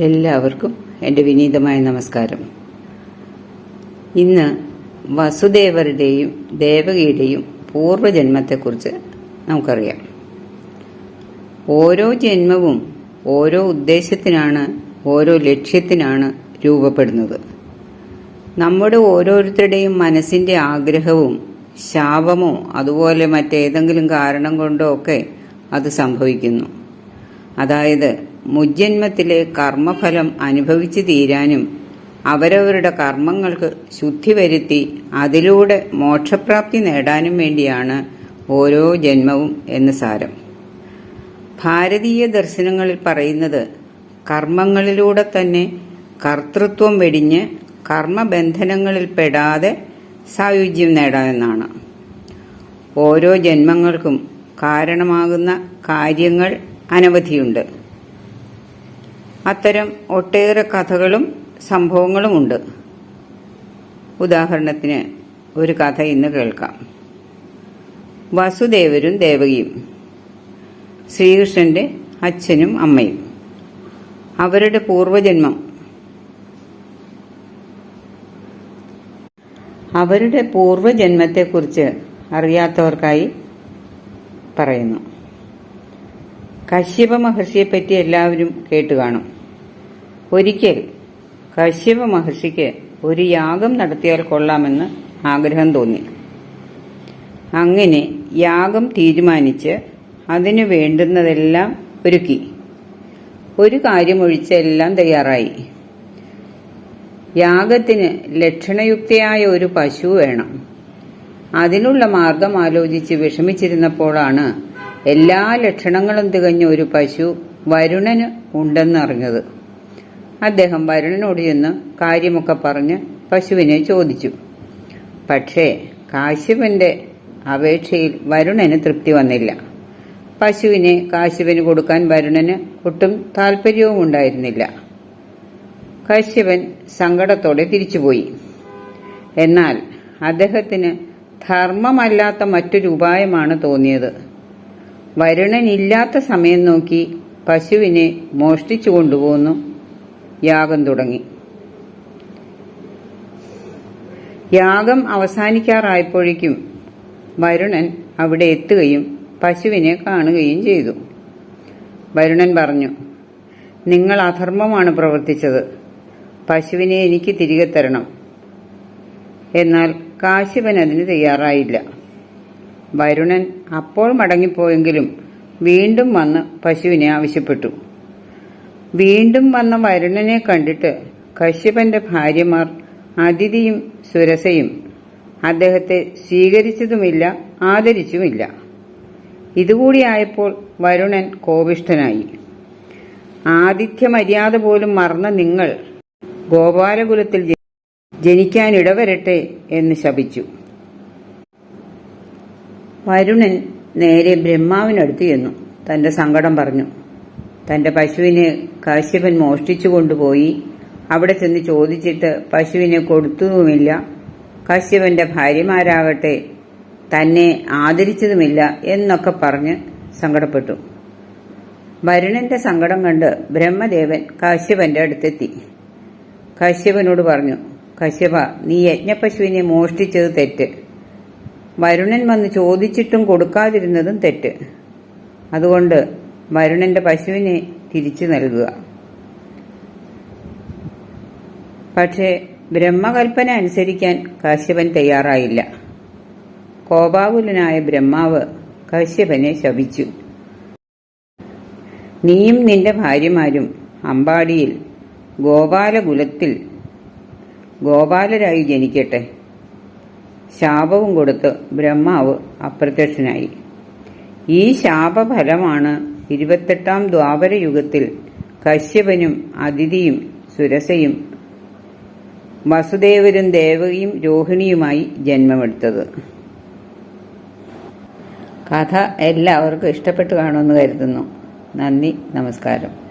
എല്ലാവർക്കും എന്റെ വിനീതമായ നമസ്കാരം. ഇന്ന് വസുദേവരുടെയും ദേവകിയുടെയും പൂർവജന്മത്തെക്കുറിച്ച് നമുക്കറിയാം. ഓരോ ജന്മവും ഓരോ ഉദ്ദേശത്തിനാണ് ഓരോ ലക്ഷ്യത്തിനാണ് രൂപപ്പെടുന്നത്. നമ്മുടെ ഓരോരുത്തരുടെയും മനസ്സിന്റെ ആഗ്രഹവും ശാപമോ അതുപോലെ മറ്റേതെങ്കിലും കാരണം കൊണ്ടോ ഒക്കെ അത് സംഭവിക്കുന്നു. അതായത് മുജ്ജന്മത്തിലെ കർമ്മഫലം അനുഭവിച്ചു തീരാനും അവരവരുടെ കർമ്മങ്ങൾക്ക് ശുദ്ധി വരുത്തി അതിലൂടെ മോക്ഷപ്രാപ്തി നേടാനും വേണ്ടിയാണ് ഓരോ ജന്മവും എന്ന് സാരം. ഭാരതീയ ദർശനങ്ങളിൽ പറയുന്നത് കർമ്മങ്ങളിലൂടെ തന്നെ കർത്തൃത്വം വെടിഞ്ഞ് കർമ്മബന്ധനങ്ങളിൽ പെടാതെ സായുജ്യം നേടാമെന്നാണ്. ഓരോ ജന്മങ്ങൾക്കും കാരണമാകുന്ന കാര്യങ്ങൾ അനവധിയുണ്ട്. അത്തരം ഒട്ടേറെ കഥകളും സംഭവങ്ങളുമുണ്ട്. ഉദാഹരണത്തിന് ഒരു കഥ ഇന്ന് കേൾക്കാം. വസുദേവരും ദേവകിയും ശ്രീകൃഷ്ണന്റെ അച്ഛനും അമ്മയും അവരുടെ പൂർവജന്മം അവരുടെ പൂർവജന്മത്തെക്കുറിച്ച് അറിയാത്തവർക്കായി പറയുന്നു. കശ്യപ മഹർഷിയെപ്പറ്റി എല്ലാവരും കേട്ടു കാണും. ഒരിക്കൽ കശ്യപ മഹർഷിക്ക് ഒരു യാഗം നടത്തിയാൽ കൊള്ളാമെന്ന് ആഗ്രഹം തോന്നി. അങ്ങനെ യാഗം തീരുമാനിച്ച് അതിനു വേണ്ടുന്നതെല്ലാം ഒരുക്കി. ഒരു കാര്യമൊഴിച്ച് എല്ലാം തയ്യാറായി. യാഗത്തിന് ലക്ഷണയുക്തയായ ഒരു പശു വേണം. അതിനുള്ള മാർഗം ആലോചിച്ച് വിഷമിച്ചിരുന്നപ്പോഴാണ് എല്ലാ ലക്ഷണങ്ങളും തികഞ്ഞ ഒരു പശു വരുണന് ഉണ്ടെന്നറിഞ്ഞത്. അദ്ദേഹം വരുണനോട് ചെന്ന് കാര്യമൊക്കെ പറഞ്ഞ് പശുവിനെ ചോദിച്ചു. പക്ഷേ കാശ്യപന്റെ അപേക്ഷയിൽ വരുണന് തൃപ്തി വന്നില്ല. പശുവിനെ കാശ്യപന് കൊടുക്കാൻ വരുണന് ഒട്ടും താല്പര്യവും ഉണ്ടായിരുന്നില്ല. കശ്യപൻ സങ്കടത്തോടെ തിരിച്ചുപോയി. എന്നാൽ അദ്ദേഹത്തിന് ധർമ്മമല്ലാത്ത മറ്റൊരു ഉപായമാണ് തോന്നിയത്. വരുണനില്ലാത്ത സമയം നോക്കി പശുവിനെ മോഷ്ടിച്ചു കൊണ്ടുപോന്നു യാഗം തുടങ്ങി. യാഗം അവസാനിക്കാറായപ്പോഴേക്കും വരുണൻ അവിടെ എത്തുകയും പശുവിനെ കാണുകയും ചെയ്തു. വരുണൻ പറഞ്ഞു നിങ്ങൾ അധർമ്മമാണ് പ്രവർത്തിച്ചത്. പശുവിനെ എനിക്ക് തിരികെ തരണം. എന്നാൽ കാശിപൻ അതിന് തയ്യാറായില്ല. വരുണൻ അപ്പോൾ മടങ്ങിപ്പോയെങ്കിലും വീണ്ടും വന്ന് പശുവിനെ ആവശ്യപ്പെട്ടു. വീണ്ടും വന്ന വരുണനെ കണ്ടിട്ട് കശ്യപന്റെ ഭാര്യമാർ അതിഥിയും സുരസയും അദ്ദേഹത്തെ സ്വീകരിച്ചതുമില്ല ആദരിച്ചുമില്ല. ഇതുകൂടിയായപ്പോൾ വരുണൻ കോപിഷ്ഠനായി. ആതിഥ്യ മര്യാദ പോലും മറന്ന നിങ്ങൾ ഗോപാലകുലത്തിൽ ജനിക്കാനിടവരട്ടെ എന്ന് ശപിച്ചു. വരുണൻ നേരെ ബ്രഹ്മാവിനടുത്ത് ചെന്നു. തന്റെ സങ്കടം പറഞ്ഞു. തന്റെ പശുവിനെ കാശ്യപൻ മോഷ്ടിച്ചു കൊണ്ടുപോയി. അവിടെ ചെന്ന് ചോദിച്ചിട്ട് പശുവിനെ കൊടുത്തതുമില്ല കശ്യപന്റെ ഭാര്യമാരാകട്ടെ തന്നെ ആദരിച്ചതുമില്ല എന്നൊക്കെ പറഞ്ഞ് സങ്കടപ്പെട്ടു. വരുണന്റെ സങ്കടം കണ്ട് ബ്രഹ്മദേവൻ കാശ്യപന്റെ അടുത്തെത്തി. കശ്യപനോട് പറഞ്ഞു കശ്യപ നീ യജ്ഞപശുവിനെ മോഷ്ടിച്ചത് തെറ്റ്. വരുണൻ വന്ന് ചോദിച്ചിട്ടും കൊടുക്കാതിരുന്നതും തെറ്റ്. അതുകൊണ്ട് വരുണന്റെ പശുവിനെ തിരിച്ചു നൽകുക. പക്ഷേ ബ്രഹ്മകൽപ്പന അനുസരിക്കാൻ കശ്യപൻ തയ്യാറായില്ല. കോപാകുലനായ ബ്രഹ്മാവ് കശ്യപനെ ശപിച്ചു. നീയും നിന്റെ ഭാര്യമാരും അമ്പാടിയിൽ ഗോപാലകുലത്തിൽ ഗോപാലരായി ജനിക്കട്ടെ. ശാപവും കൊടുത്ത് ബ്രഹ്മാവ് അപ്രത്യക്ഷനായി. ഈ ശാപഫലമാണ് ഇരുപത്തെട്ടാം ദ്വാപര യുഗത്തിൽ കശ്യപനും അതിഥിയും സുരസയും വസുദേവരും ദേവകിയും രോഹിണിയുമായി ജന്മമെടുത്തത്. കഥ എല്ലാവർക്കും ഇഷ്ടപ്പെട്ടു കാണുമെന്ന് കരുതുന്നു. നന്ദി നമസ്കാരം.